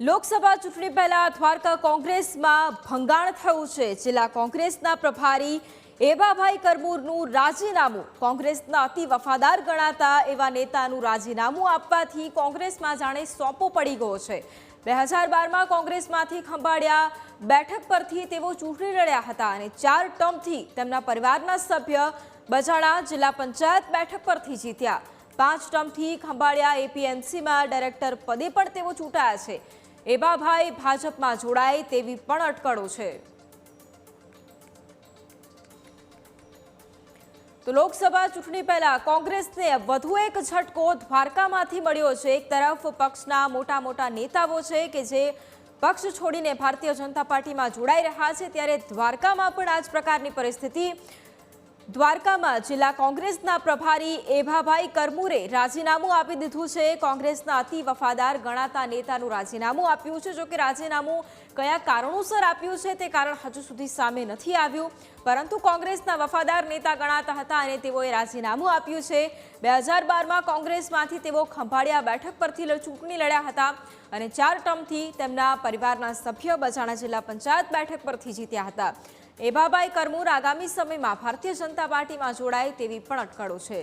લોકસભા ચૂંટણી પહેલા દ્વારકા કોંગ્રેસમાં ભંગાણ થયું છે. જિલ્લા કોંગ્રેસના પ્રભારી એવાભાઈ કરમૂરનું રાજીનામું. કોંગ્રેસના અતિ વફાદાર ગણાતા એવા નેતાનું રાજીનામું આપવાથી કોંગ્રેસમાં જાણે સોંપો પડી ગયો છે. બે હજાર બારમાં કોંગ્રેસમાંથી ખંભાળ્યા બેઠક પરથી તેઓ ચૂંટણી લડ્યા હતા અને ચાર ટર્મથી તેમના પરિવારના સભ્ય બજાણા જિલ્લા પંચાયત બેઠક પરથી જીત્યા. પાંચ ટર્મથી ખંભાળિયા એપીએમસીમાં ડાયરેક્ટર પદે પણ તેઓ ચૂંટાયા છે. એબાભાઈ ભાજપમાં જોડાય તેવી પણ અટકળો છે. તો લોકસભા ચૂંટણી પહેલા કોંગ્રેસને વધુ એક ઝટકો દ્વારકામાંથી મળ્યો છે. એક તરફ પક્ષના મોટા મોટા નેતાઓ છે કે જે પક્ષ છોડીને ભારતીય જનતા પાર્ટીમાં જોડાઈ રહ્યા છે, ત્યારે દ્વારકામાં પણ આ જ પ્રકારની પરિસ્થિતિ દ્વારકામાં જિલ્લા કોંગ્રેસના પ્રભારી એભાભાઈ કરમુરે રાજીનામું આપી દીધું છે. કોંગ્રેસના અતિ વફાદાર ગણાતા નેતાનું રાજીનામું આપ્યું છે. જોકે રાજીનામું કયા કારણોસર આપ્યું છે તે કારણ હજુ સુધી સામે નથી આવ્યું. પરંતુ કોંગ્રેસના વફાદાર નેતા ગણાતા હતા અને તેઓએ રાજીનામું આપ્યું છે. બે હજાર બારમાં કોંગ્રેસમાંથી તેઓ ખંભાળિયા બેઠક પરથી ચૂંટણી લડ્યા હતા અને ચાર ટર્મથી તેમના પરિવારના સભ્ય બજાણા જિલ્લા પંચાયત બેઠક પરથી જીત્યા હતા. એભાભાઈ કરમૂર આગામી સમયમાં ભારતીય જનતા પાર્ટીમાં જોડાય તેવી પણ અટકળો છે.